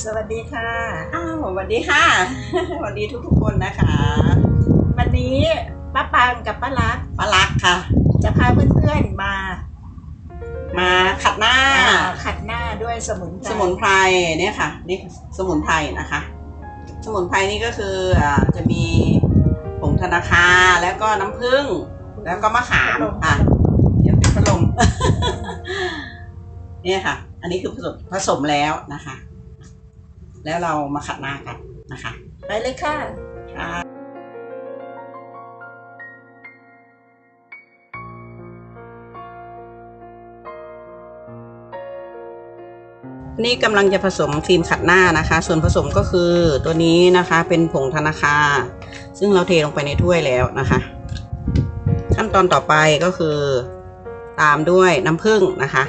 สวัสดีค่ะ อ้าวสวัสดีค่ะสวัสดีทุกๆคนนะคะ วันนี้ป้าปางกับป้าลักษณ์ปลาลักค่ะ จะพาเพื่อนๆมา มาขัดหน้าอ่าขัดหน้าด้วยสมุนไพร สมุนไพรเนี่ยค่ะ นี่สมุนไพรนะคะ สมุนไพรนี่ก็คืออ่าจะมีผงธนาคาแล้วก็น้ำผึ้งแล้วก็มะขามอะ เดี๋ยวเป็นพัดลมเนี่ยค่ะ อันนี้คือผสมผสมแล้วนะคะ แล้วเรามาขัดหน้ากันนะคะ ไปเลยค่ะค่ะนี่กำลังจะผสมครีมขัดหน้านะคะ ส่วนผสมก็คือตัวนี้นะคะเป็นผงธนาคา ซึ่งเราเทลงไปในถ้วยแล้วนะคะ ขั้นตอนต่อไปก็คือ ตามด้วยน้ำผึ้งนะคะ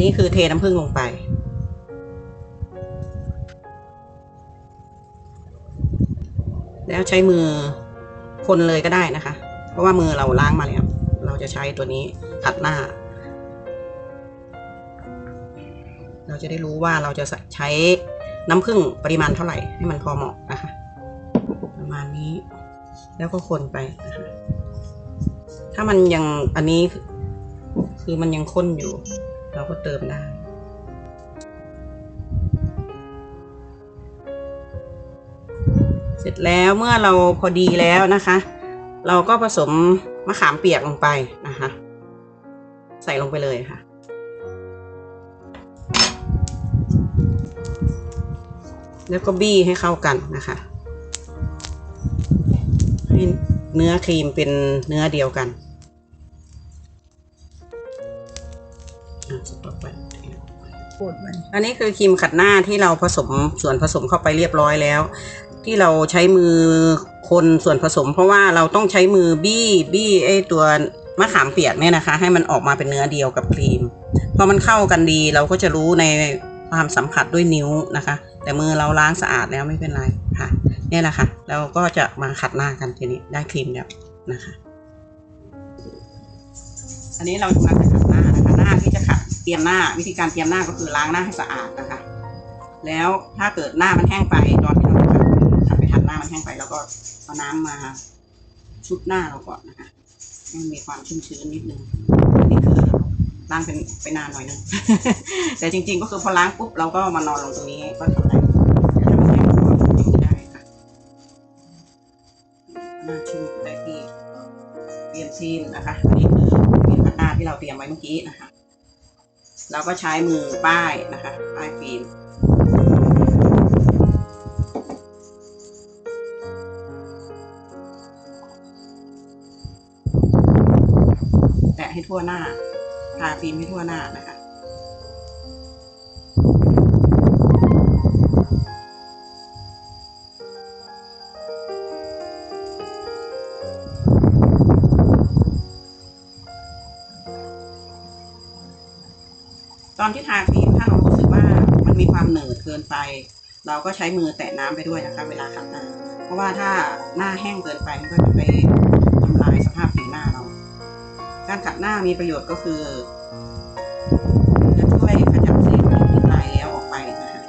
นี้คือเทน้ำผึ้งลงไป แล้วใช้มือคนเลยก็ได้นะคะ เพราะว่ามือเราล้างมาแล้วเราจะใช้ตัวนี้ขัดหน้า เราจะได้รู้ว่าเราจะใช้น้ำผึ้งปริมาณเท่าไหร่ให้มันพอเหมาะนะคะ ประมาณนี้แล้วก็คนไปนะคะถ้ามันยังอันนี้คือมันยังข้นอยู่ เราก็เติมได้ เสร็จแล้วเมื่อเราพอดีแล้วนะคะ เราก็ผสมมะขามเปียกลงไปนะคะ ใส่ลงไปเลยค่ะแล้วก็บี้ให้เข้ากันนะคะให้เนื้อครีมเป็นเนื้อเดียวกัน อันอันนี้คือครีมขัดหน้าที่เราผสมส่วนผสมเข้าไปเรียบร้อยแล้ว ที่เราใช้มือคนส่วนผสม เพราะว่าเราต้องใช้มือบี้บี้ไอตัวมะขามเปียกเนี่ยนะคะ ให้มันออกมาเป็นเนื้อเดียวกับครีมพอมันเข้ากันดีเราก็จะรู้ในความสัมผัสด้วยนิ้วนะคะ แต่มือเราล้างสะอาดแล้วไม่เป็นไรค่ะเนี่ยแหละค่ะเราก็จะมาขัดหน้ากันทีนี้ได้ครีมแล้วนะคะ อันนี้เรากำลังจะขัดหน้านะคะหน้าที่จะขัด รียมหน้า วิธีการเตรียมหน้าก็คือล้างหน้าให้สะอาดนะคะ แล้วถ้าเกิดหน้ามันแห้งไปตอนที่เราขัดขัดไปขัดหน้ามันแห้งไปแล้วก็เอาน้ำมาชุบหน้าเราก่อนนะคะให้มีความชุ่มชื้นนิดนึงนนี้คือล้างเป็นไปนานหน่อยนึงแต่จริง ๆ ก็คือพอล้างปุ๊บเราก็มานอนลงตรงนี้ก็ทำได้แต่ถ้ามันแห้งก็ทำได้ค่ะหน้าชุ่มได้ที่เตรียมซีนนะคะนนี้คือเตรียมหน้าที่เราเตรียมไว้เมื่อกี้นะคะ เราก็ใช้มือป้ายนะคะป้ายฟิล์มแตะให้ทั่วหน้าทาฟิล์มให้ทั่วหน้านะคะ ที่ทาครีมถ้าเรารู้สึกว่ามันมีความเหนืดเกินไป เราก็ใช้มือแตะน้ำไปด้วยนะคะเวลาขัดหน้าเพราะว่าถ้าหน้าแห้งเกินไปมันก็จะไปทำลายสภาพผิวหน้าเรา การขัดหน้ามีประโยชน์ก็คือจะช่วยขจัดเซลล์ผิวที่ตายแล้วออกไปนะคะ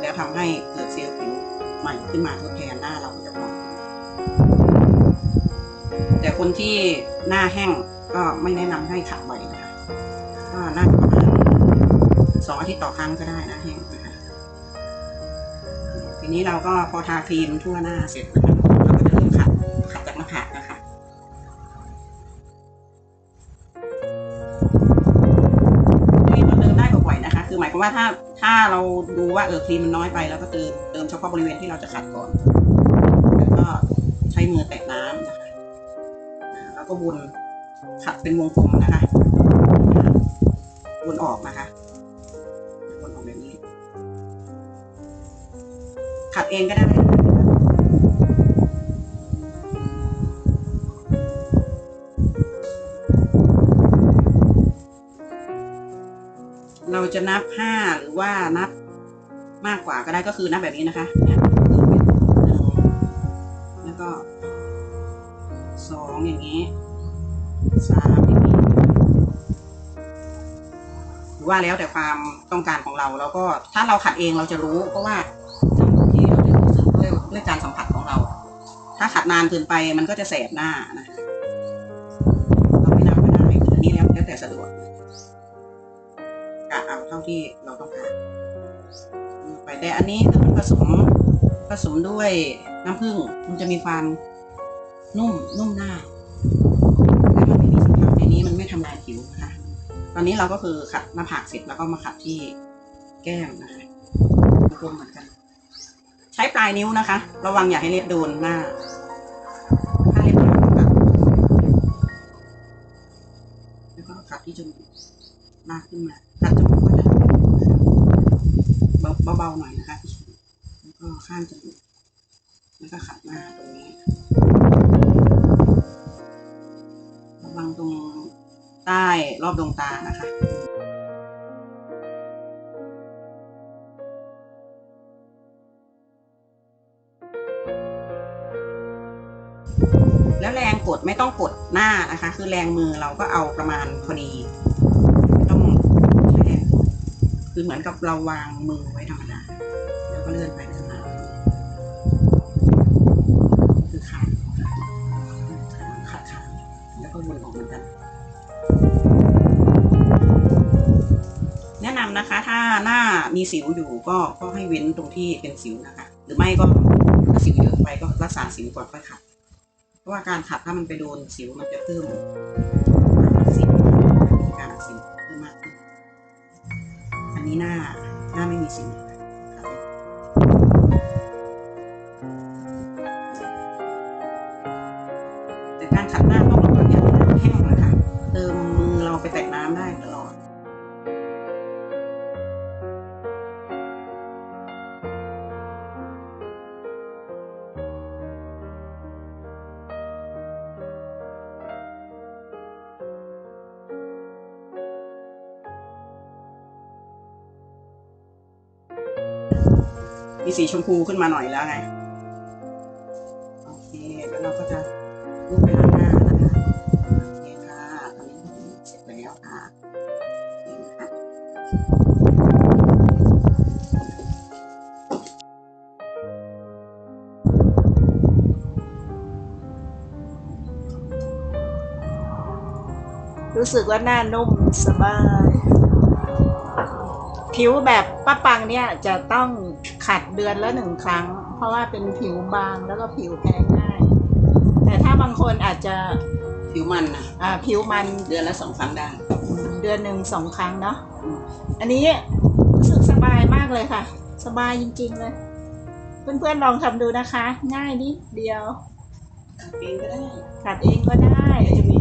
แล้วทำให้เกิดเซลล์ผิวใหม่ขึ้นมาทดแทนหน้าเราจะพอแต่คนที่หน้าแห้งก็ไม่แนะนำให้ขัด สองอาทิตย์ต่อครั้งก็ได้นะแห้งนะคะทีนี้เราก็พอทาครีมทั่วหน้าเสร็จนะคะเราก็จะเริ่มขัดขัดจากหน้าผากนะคะนี่เราเติมได้บ่อยๆนะคะ คือหมายความว่าถ้าถ้าเราดูว่าเออครีมมันน้อยไปเราก็เติมเติมเฉพาะบริเวณที่เราจะขัดก่อนแล้วก็ใช้มือแตะน้ำนะคะแล้วก็วนขัดเป็นวงกลมนะคะวนออกนะคะ ขัดเองก็ได้เราจะนับห้าหรือว่านับมากกว่าก็ได้ก็คือนับแบบนี้นะคะเนี่ยคือเป็นหนึ่งแล้วก็สองอย่างนี้สามอย่างนี้ว่าแล้วแต่ความต้องการของเราแล้วก็ถ้าเราขัดเองเราจะรู้เพราะว่าน้ำตรงที่เราจะ รู้สึกด้วยการสัมผัสของเรา ถ้าขัดนานเกินไปมันก็จะแสบหน้านะเราไม่นานก็ได้อันนี้แล้วแล้วแต่สะดวกกะเอาเท่าที่เราต้องการไปแต่อันนี้คือมันผสมผสมด้วยน้ำผึ้งมันจะมีความนุ่มนุ่มหน้าและมันไม่มีสารในนี้มันไม่ทำลายผิวนะคะตอนนี้เราก็คือขัดหน้าผากเสร็จแล้วก็มาขัดที่แก้มนะคะรวมเหมือนกัน ช้ปลายนิ้วนะคะ ระวังอย่าให้เล็บโดนหน้าถ้าเล็บโดนตัดแล้วก็ขัดที่จมูกลากขึ้นมาขัดจมูกก็จะเบาๆหน่อยนะคะ แล้วก็ข้างจมูกแล้วก็ขัดหน้าตรงนี้ ระวังตรงใต้รอบดวงตานะคะ แล้วแรงกดไม่ต้องกดหน้านะคะ คือแรงมือเราก็เอาประมาณพอดีไม่ต้องแรงกดคือเหมือนกับเราวางมือไว้ธรรมดาแล้วก็เลื่อนไปเลื่อนมาคือขาขาขาขาแล้วก็วนออกเหมือนกันแนะนำนะคะ ถ้าหน้ามีสิวอยู่ก็ก็ให้เว้นตรงที่เป็นสิวนะคะ หรือไม่ก็ถ้าสิวเยอะไปก็รักษาสิวก่อนค่อยขัด ราะว่าการขัดถ้ามันไปโดนสิวมันจะเพิ่มการอักเสบมีการอักเพิ่มมากขึ้น อันนี้หน้าหน้าไม่มีสิวแต่การขัดหน้าต้องระวังอย่างน้แห้งนะคะเติมมือเราไปแตะน้ำได้ตลอด มีสีชมพูขึ้นมาหน่อยแล้วไง โอเคแล้วเราก็จะลูบไปล้างหน้านะคะโอเคค่ะตอนนี้เสร็จแล้วค่ะรู้สึกว่าหน้านุ่มสบาย ผิวแบบป้าปังเนี่ยจะต้องขัดเดือนละหนึ่งครั้ง เพราะว่าเป็นผิวบางแล้วก็ผิวแพ้ง่าย แต่ถ้าบางคนอาจจะผิวมันนะอ่าผิวมันเดือนละสองครั้งได้ เดือนหนึ่งสองครั้งเนาะอันนี้รู้สึกสบายมากเลยค่ะ สบายจริง ๆ เลย เพื่อนๆลองทำดูนะคะ ง่ายนิดเดียวขัดเองก็ได้ขัดเองก็ได้เดี๋ยวจะมี